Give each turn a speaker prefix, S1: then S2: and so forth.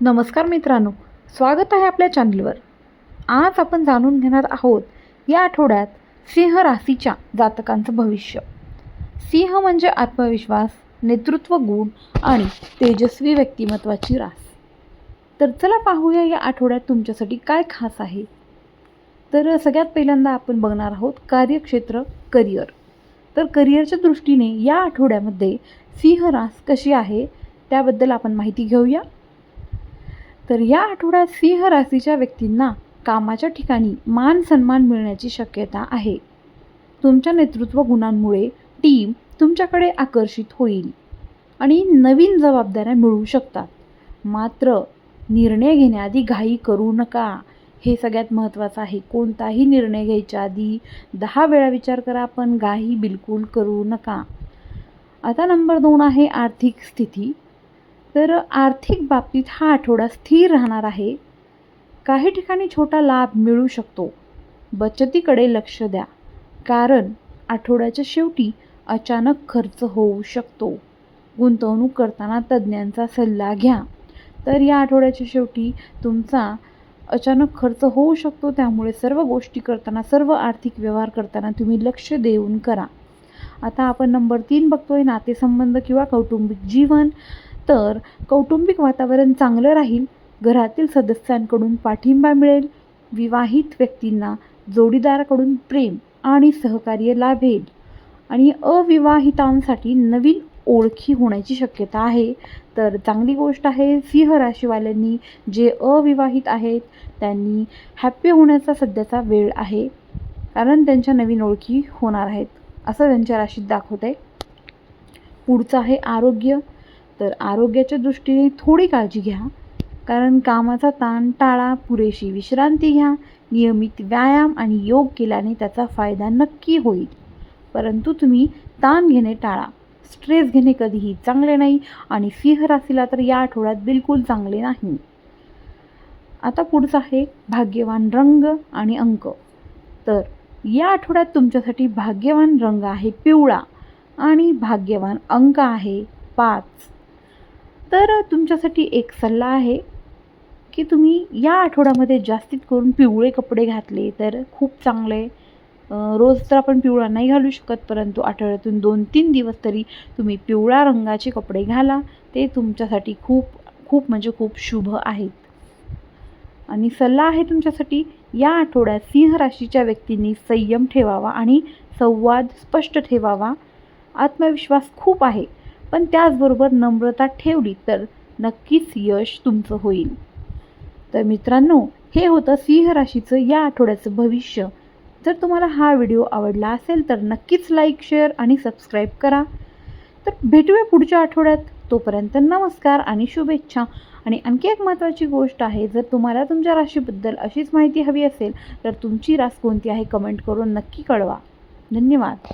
S1: नमस्कार मित्रांनो स्वागत आहे आपल्या चॅनलवर. आज आपण जाणून घेणार आहोत या आठवड्यात सिंह राशीच्या जातकांचं भविष्य. सिंह म्हणजे आत्मविश्वास नेतृत्व गुण आणि तेजस्वी व्यक्तिमत्वाची रास. तर चला पाहूया या आठवड्यात तुमच्यासाठी काय खास आहे. तर सगळ्यात पहिल्यांदा आपण बघणार आहोत कार्यक्षेत्र करिअर. तर करिअरच्या दृष्टीने या आठवड्यामध्ये सिंह रास कशी आहे त्याबद्दल आपण माहिती घेऊया. तर या आठवड्यात सिंह राशीच्या व्यक्तींना कामाच्या ठिकाणी मान सन्मान मिळण्याची शक्यता आहे. तुमच्या नेतृत्व गुणांमुळे टीम तुमच्याकडे आकर्षित होईल आणि नवीन जबाबदाऱ्या मिळू शकतात. मात्र निर्णय घेण्याआधी घाई करू नका. हे सगळ्यात महत्त्वाचं आहे. कोणताही निर्णय घ्यायच्या आधी दहा वेळा विचार करा पण घाई बिलकुल करू नका. आता नंबर दोन आहे आर्थिक स्थिती. तर आर्थिक बाबतीत हा आठवडा स्थिर राहणार आहे. काही ठिकाणी छोटा लाभ मिळू शकतो. बचतीकडे लक्ष द्या. कारण आठवड्याच्या शेवटी अचानक खर्च होऊ शकतो. गुंतवणूक करताना तज्ज्ञांचा सल्ला घ्या. तर या आठवड्याच्या शेवटी तुमचा अचानक खर्च होऊ शकतो. त्यामुळे सर्व गोष्टी करताना सर्व आर्थिक व्यवहार करताना तुम्ही लक्ष देऊन करा. आता आपण नंबर तीन बघतोय. नातेसंबंध किंवा कौटुंबिक जीवन. तर कौटुंबिक वातावरण चांगलं राहील घरातील सदस्यांकडून पाठिंबा मिळेल विवाहित व्यक्तींना जोडीदाराकडून प्रेम आणि सहकार्य लाभेल. आणि अविवाहितांसाठी नवीन ओळखी होण्याची शक्यता आहे. तर चांगली गोष्ट आहे सिंह राशीवाल्यांनी जे अविवाहित आहेत त्यांनी हॅप्पी होण्याचा सध्याचा वेळ आहे. कारण त्यांच्या नवीन ओळखी होणार आहेत. असं त्यांच्या राशीत दाखवत आहे पुढचं आहे आरोग्य. तर आरोग्याच्या दृष्टीने थोडी काळजी घ्या. कारण कामाचा ताण टाळा पुरेशी विश्रांती घ्या. नियमित व्यायाम आणि योग केल्याने त्याचा फायदा नक्की होईल. परंतु तुम्ही ताण घेणे टाळा. स्ट्रेस घेणे कधीही चांगले नाही आणि सिंह राशीला तर या आठवड्यात बिलकुल चांगले नाही. आता पुढचं आहे भाग्यवान रंग आणि अंक. तर या आठवड्यात तुमच्यासाठी भाग्यवान रंग आहे पिवळा आणि भाग्यवान अंक आहे पाच. तर तुमच्यासाठी एक सल्ला आहे की तुम्ही या आठवड्यामध्ये जास्तीत करून पिवळे कपडे घातले तर खूप चांगले. रोज तर आपण पिवळा नाही घालू शकत परंतु आठवड्यातून दोन तीन दिवस तरी तुम्ही पिवळ्या रंगाचे कपडे घाला. ते तुमच्यासाठी खूप खूप म्हणजे खूप शुभ आहेत. आणि सल्ला आहे तुमच्यासाठी या आठवड्यात सिंह राशीच्या व्यक्तींनी संयम ठेवावा आणि संवाद स्पष्ट ठेवावा. आत्मविश्वास खूप आहे. पण त्याचबरोबर नम्रता ठेवली तर नक्कीच यश तुमचं होईल. तर मित्रांनो हे होतं सिंह राशीचं या आठवड्याचं भविष्य. जर तुम्हाला हा व्हिडिओ आवडला असेल तर नक्कीच लाईक शेअर आणि सबस्क्राईब करा. तर भेटूया पुढच्या आठवड्यात. तोपर्यंत नमस्कार आणि शुभेच्छा. आणि आणखी एक महत्त्वाची गोष्ट आहे जर तुम्हाला तुमच्या राशीबद्दल अशीच माहिती हवी असेल तर तुमची रास कोणती आहे कमेंट करून नक्की कळवा. धन्यवाद.